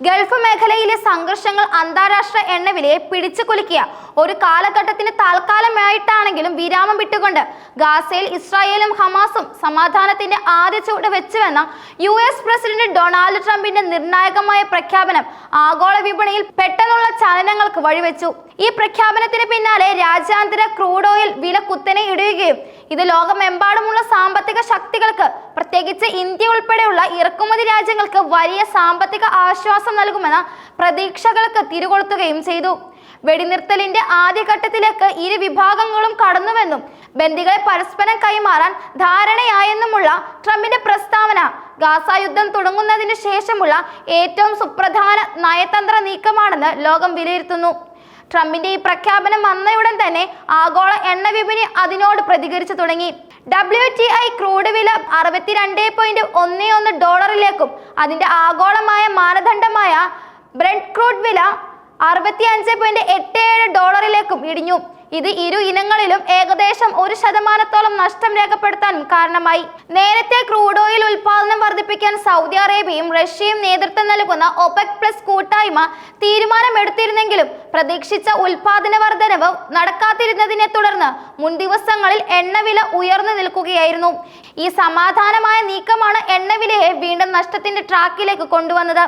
Gulf മേഖലയിലെ സംഘർഷങ്ങൾ അന്താരാഷ്ട്ര എണ്ണവിലയെ പിടിച്ചു കുലുക്കിയ ഒരു കാലഘട്ടത്തിന് താൽക്കാലമായിട്ടാണെങ്കിലും വിരാമം വിട്ടുകൊണ്ട് ഗാസയിൽ ഇസ്രായേലും ഹമാസും സമാധാനത്തിന്റെ ആദ്യ ചുവട് വെച്ചുവെന്ന യു എസ് പ്രസിഡന്റ് ഡൊണാൾഡ് ട്രംപിന്റെ നിർണായകമായ പ്രഖ്യാപനം ആഗോള വിപണിയിൽ പെട്ടെന്നുള്ള ചലനങ്ങൾക്ക് വഴിവെച്ചു. ഈ പ്രഖ്യാപനത്തിന് പിന്നാലെ രാജ്യാന്തര ക്രൂഡ് ഓയിൽ വില കുത്തനെ ഇടുകയും ഇത് ലോകമെമ്പാടുമുള്ള സാമ്പത്തിക ശക്തികൾക്ക് പ്രത്യേകിച്ച് ഇന്ത്യ ഉൾപ്പെടെയുള്ള ഇറക്കുമതി രാജ്യങ്ങൾക്ക് വലിയ സാമ്പത്തിക ആശ്വാസം നൽകുമെന്ന പ്രതീക്ഷകൾക്ക് തിരികൊളുത്തുകയും ചെയ്തു. വെടിനിർത്തലിന്റെ ആദ്യഘട്ടത്തിലേക്ക് ഇരു വിഭാഗങ്ങളും കടന്നുവെന്നും ബന്ദികളെ പരസ്പരം കൈമാറാൻ ധാരണയായെന്നുമുള്ള ട്രംപിന്റെ പ്രസ്താവന ഗാസ യുദ്ധം തുടങ്ങുന്നതിന് ശേഷമുള്ള ഏറ്റവും സുപ്രധാന നയതന്ത്ര നീക്കമാണെന്ന് ലോകം വിലയിരുത്തുന്നു. ട്രംപിന്റെ ഈ പ്രഖ്യാപനം വന്നയുടൻ തന്നെ ആഗോള എണ്ണ വിപണി അതിനോട് പ്രതികരിച്ചു തുടങ്ങി. ഡബ്ല്യു ടി ഐ ക്രൂഡ് വില അറുപത്തിരണ്ട് പോയിന്റ് ഒന്ന് ഒന്ന് ഡോളറിലേക്കും അതിന്റെ ആഗോളമായ മാനദണ്ഡമായ ബ്രെഡ് ക്രൂഡ് വില അറുപത്തി അഞ്ച് പോയിന്റ് എട്ട് ഏഴ് ഡോളറിലേക്കും ഇടിഞ്ഞു. ഇത് ഇരു ഇനങ്ങളിലും ഏകദേശം ഒരു ശതമാനത്തോളം നഷ്ടം രേഖപ്പെടുത്താനും കാരണമായി. നേരത്തെ ക്രൂഡ് ഓയിൽ ഉൽപാദനം വർദ്ധിപ്പിക്കാൻ സൗദി അറേബ്യയും റഷ്യയും നേതൃത്വം നൽകുന്ന ഒപെക് പ്ലസ് കൂട്ടായ്മ തീരുമാനമെടുത്തിരുന്നെങ്കിലും പ്രതീക്ഷിച്ച ഉൽപാദന വർധനവ് നടക്കാതിരുന്നതിനെ തുടർന്ന് മുൻ ദിവസങ്ങളിൽ എണ്ണവില ഉയർന്നു നിൽക്കുകയായിരുന്നു. ഈ സമാധാനമായ നീക്കമാണ് എണ്ണവിലയെ വീണ്ടും നഷ്ടത്തിന്റെ ട്രാക്കിലേക്ക് കൊണ്ടുവന്നത്.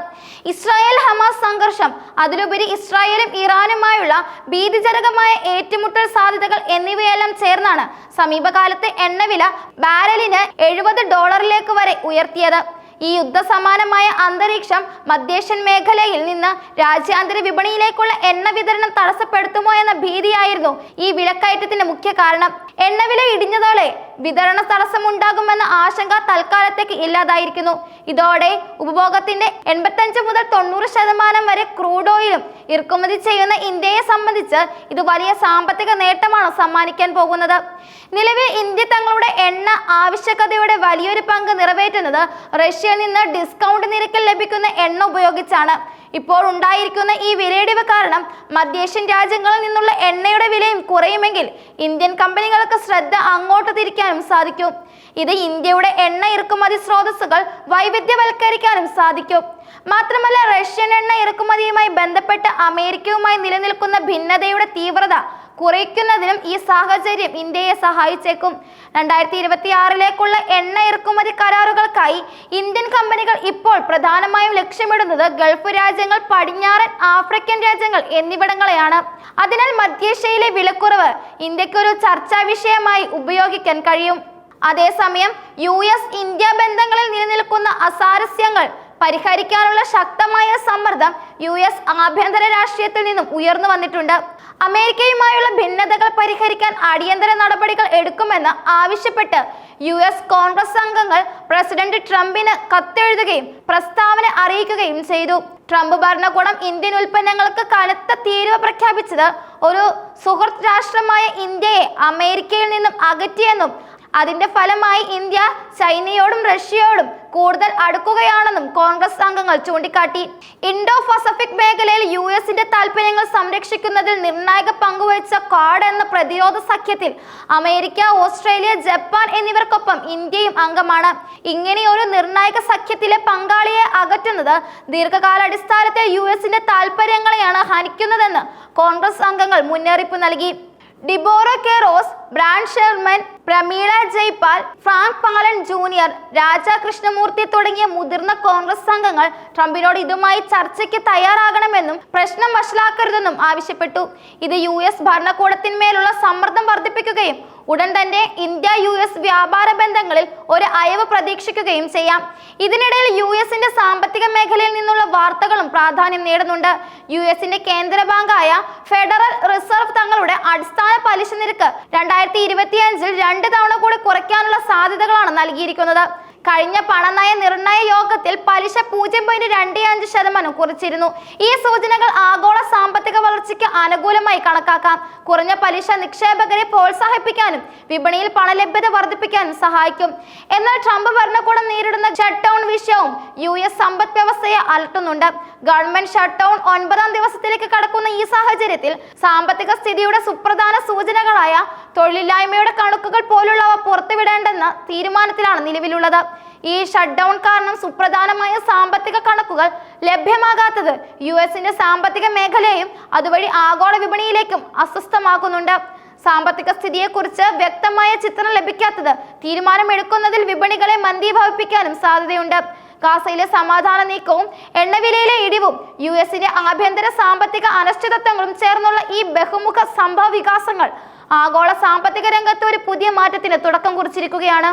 ഇസ്രായേൽ ഹമാസ് സംഘർഷം അതിലുപരി ഇസ്രായേലും ഇറാനുമായുള്ള ഭീതിജനകമായ ഏറ്റുമുട്ടൽ സാധ്യതകൾ എന്നിവയെല്ലാം ചേർന്നാണ് സമീപകാലത്തെ എണ്ണവില ബാരലിന് എഴുപത് ഡോളറിലേക്ക് വരെ ഉയർത്തിയത്. ഈ യുദ്ധസമാനമായ അന്തരീക്ഷം മധ്യേഷ്യൻ മേഖലയിൽ നിന്ന് രാജ്യാന്തര വിപണിയിലേക്കുള്ള എണ്ണ വിതരണം തടസ്സപ്പെടുത്തുമോ എന്ന ഭീതിയായിരുന്നു ഈ വിലക്കയറ്റത്തിന്റെ മുഖ്യ കാരണം. എണ്ണവില ഇടിഞ്ഞതോടെ വിതരണ തടസ്സമുണ്ടാകുമെന്ന ആശങ്ക തൽക്കാലത്തേക്ക് ഇല്ലാതായിരിക്കുന്നു. ഇതോടെ ഉപഭോഗത്തിന്റെ എൺപത്തഞ്ച് മുതൽ തൊണ്ണൂറ് ശതമാനം വരെ ക്രൂഡ് ഓയിലും ഇറക്കുമതി ചെയ്യുന്ന ഇന്ത്യയെ സംബന്ധിച്ച് ഇത് വലിയ സാമ്പത്തിക നേട്ടമാണ് സമ്മാനിക്കാൻ പോകുന്നത്? നിലവിൽ ഇന്ത്യ തങ്ങളുടെ എണ്ണ ആവശ്യകതയുടെ വലിയൊരു പങ്ക് നിറവേറ്റുന്നത് റഷ്യയിൽ നിന്ന് ഡിസ്കൗണ്ട് നിരക്കിൽ ലഭിക്കുന്ന എണ്ണ ഉപയോഗിച്ചാണ് ഇപ്പോൾ ഉണ്ടായിരിക്കുന്ന ഈ വിലയിടിവ് കാരണം മധ്യേഷ്യൻ രാജ്യങ്ങളിൽ നിന്നുള്ള എണ്ണയുടെ വിലയും കുറയുമെങ്കിൽ ഇന്ത്യൻ കമ്പനികൾക്ക് ശ്രദ്ധ അങ്ങോട്ട് തിരിക്കാനും സാധിക്കും. ഇത് ഇന്ത്യയുടെ എണ്ണ ഇറക്കുമതി സ്രോതസ്സുകൾ വൈവിധ്യവൽക്കരിക്കാനും സാധിക്കും. മാത്രമല്ല റഷ്യൻ എണ്ണ ഇറക്കുമതിയുമായി ബന്ധപ്പെട്ട് അമേരിക്കയുമായി നിലനിൽക്കുന്ന ഭിന്നതയുടെ തീവ്രത കുറയ്ക്കുന്നതിനും ഈ സാഹചര്യം ഇന്ത്യയെ സഹായിച്ചേക്കും. രണ്ടായിരത്തി ഇരുപത്തി ആറിലേക്കുള്ള എണ്ണ ഇറക്കുമതി കരാറുകൾക്കായി ഇന്ത്യൻ കമ്പനികൾ ഇപ്പോൾ പ്രധാനമായും ലക്ഷ്യമിടുന്നത് ഗൾഫ് രാജ്യങ്ങൾ പടിഞ്ഞാറൻ ആഫ്രിക്കൻ രാജ്യങ്ങൾ എന്നിവിടങ്ങളെയാണ്. അതിനാൽ മധ്യേഷ്യയിലെ വിലക്കുറവ് ഇന്ത്യക്കൊരു ചർച്ചാ വിഷയമായി ഉപയോഗിക്കാൻ കഴിയും. അതേസമയം യു എസ് ഇന്ത്യ ബന്ധങ്ങളിൽ നിലനിൽക്കുന്ന അസാരസ്യങ്ങൾ പരിഹരിക്കാനുള്ള ശക്തമായ സമ്മർദ്ദം യു എസ് ആഭ്യന്തര രാഷ്ട്രീയത്തിൽ നിന്നും ഉയർന്നു വന്നിട്ടുണ്ട്. അമേരിക്കയുമായുള്ള ഭിന്നതകൾ പരിഹരിക്കാൻ അടിയന്തര നടപടികൾ എടുക്കുമെന്ന് ആവശ്യപ്പെട്ട് യു എസ് കോൺഗ്രസ് അംഗങ്ങൾ പ്രസിഡന്റ് ട്രംപിന് കത്തെഴുതുകയും പ്രസ്താവന അറിയിക്കുകയും ചെയ്തു. ട്രംപ് ഭരണകൂടം ഇന്ത്യൻ ഉൽപ്പന്നങ്ങൾക്ക് കനത്ത തീരുവ പ്രഖ്യാപിച്ചത് ഒരു സുഹൃത് രാഷ്ട്രമായ ഇന്ത്യയെ അമേരിക്കയിൽ നിന്നും അകറ്റിയെന്നും അതിന്റെ ഫലമായി ഇന്ത്യ ചൈനയോടും റഷ്യയോടും കൂടുതൽ അടുക്കുകയാണെന്നും കോൺഗ്രസ് അംഗങ്ങൾ ചൂണ്ടിക്കാട്ടി. ഇൻഡോ പസഫിക് മേഖലയിൽ യു എസിന്റെ താൽപര്യങ്ങൾ സംരക്ഷിക്കുന്നതിൽ നിർണായക പങ്കുവഹിച്ച കാർഡ് എന്ന പ്രതിരോധ സഖ്യത്തിൽ അമേരിക്ക ഓസ്ട്രേലിയ ജപ്പാൻ എന്നിവർക്കൊപ്പം ഇന്ത്യയും അംഗമാണ്. ഇങ്ങനെയൊരു നിർണായക സഖ്യത്തിലെ പങ്കാളിയെ അകറ്റുന്നത് ദീർഘകാലാടിസ്ഥാനത്തിൽ യു എസിന്റെ താൽപര്യങ്ങളെയാണ് ഹനിക്കുന്നതെന്ന് കോൺഗ്രസ് അംഗങ്ങൾ മുന്നറിയിപ്പ് നൽകി. Deborah K Ross Brad Sherman Pramila Jayapal Frank Pallone junior Raja Krishnamoorthi തുടങ്ങിയ മുതിർന്ന കോൺഗ്രസ് അംഗങ്ങൾ ട്രംപിനോട് ഇതുമായി ചർച്ചയ്ക്ക് തയ്യാറാകണമെന്നും പ്രശ്നം വഷളാക്കരുതെന്നും ആവശ്യപ്പെട്ടു. ഇത് യു എസ് ഭരണകൂടത്തിന്മേലുള്ള സമ്മർദ്ദം വർദ്ധിപ്പിക്കുകയും ഉടൻ തന്നെ ഇന്ത്യ യു എസ് വ്യാപാര ബന്ധങ്ങളിൽ ഒരു അയവ് പ്രതീക്ഷിക്കുകയും ചെയ്യാം. ഇതിനിടയിൽ യു എസിന്റെ സാമ്പത്തിക മേഖലയിൽ നിന്നുള്ള വാർത്തകളും പ്രാധാന്യം നേടുന്നുണ്ട്. യു എസിന്റെ കേന്ദ്ര ബാങ്കായ ഫെഡറൽ റിസർവ് തങ്ങളുടെ അടിസ്ഥാന പലിശ നിരക്ക് രണ്ടായിരത്തി ഇരുപത്തിയഞ്ചിൽ രണ്ട് തവണ കൂടി കുറയ്ക്കാനുള്ള സാധ്യതകളാണ് നൽകിയിരിക്കുന്നത്. കഴിഞ്ഞ പണനയ നിർണയ യോഗത്തിൽ പലിശ പൂജ്യം പോയിന്റ് രണ്ട് അഞ്ച് ശതമാനം കുറച്ചിരുന്നു. ഈ സൂചനകൾ ആഗോള സാമ്പത്തിക വളർച്ചയ്ക്ക് അനുകൂലമായി കണക്കാക്കാം. കുറഞ്ഞ പലിശ നിക്ഷേപകരെ പ്രോത്സാഹിപ്പിക്കാനും വിപണിയിൽ പണലഭ്യത വർദ്ധിപ്പിക്കാനും സഹായിക്കും. എന്നാൽ ട്രംപ് ഭരണകൂടം നേരിടുന്ന ഷട്ട് ഡൗൺ വിഷയവും യു എസ് സമ്പദ് വ്യവസ്ഥയെ അലട്ടുന്നുണ്ട്. ഗവൺമെന്റ് ഷട്ട് ഡൗൺ ഒൻപതാം ദിവസത്തിലേക്ക് കടക്കുന്ന ഈ സാഹചര്യത്തിൽ സാമ്പത്തിക സ്ഥിതിയുടെ സുപ്രധാന സൂചനകളായ തൊഴിലില്ലായ്മയുടെ കണക്കുകൾ പോലുള്ളവ പുറത്തുവിടേണ്ടെന്ന തീരുമാനത്തിലാണ് നിലവിലുള്ളത്. ഈ ഷട്ട് ഡൗൺ കാരണം സുപ്രധാനമായ സാമ്പത്തിക കണക്കുകൾ ലഭ്യമാകാത്തത് യു എസിന്റെ സാമ്പത്തിക മേഖലയെയും അതുവഴി ആഗോള വിപണിയിലേക്കും അസ്വസ്ഥമാക്കുന്നുണ്ട്. സാമ്പത്തിക സ്ഥിതിയെക്കുറിച്ച് വ്യക്തമായ ചിത്രം ലഭിക്കാത്തത് തീരുമാനമെടുക്കുന്നതിൽ വിപണികളെ മന്ദീഭവിപ്പിക്കാനും സാധ്യതയുണ്ട്. ഗാസയിലെ സമാധാന നീക്കവും എണ്ണവിലയിലെ ഇടിവും യു എസിന്റെ ആഭ്യന്തര സാമ്പത്തിക അനിശ്ചിതത്വങ്ങളും ചേർന്നുള്ള ഈ ബഹുമുഖ സംഭവ വികാസങ്ങൾ ആഗോള സാമ്പത്തിക രംഗത്ത് ഒരു പുതിയ മാറ്റത്തിന് തുടക്കം കുറിച്ചിരിക്കുകയാണ്.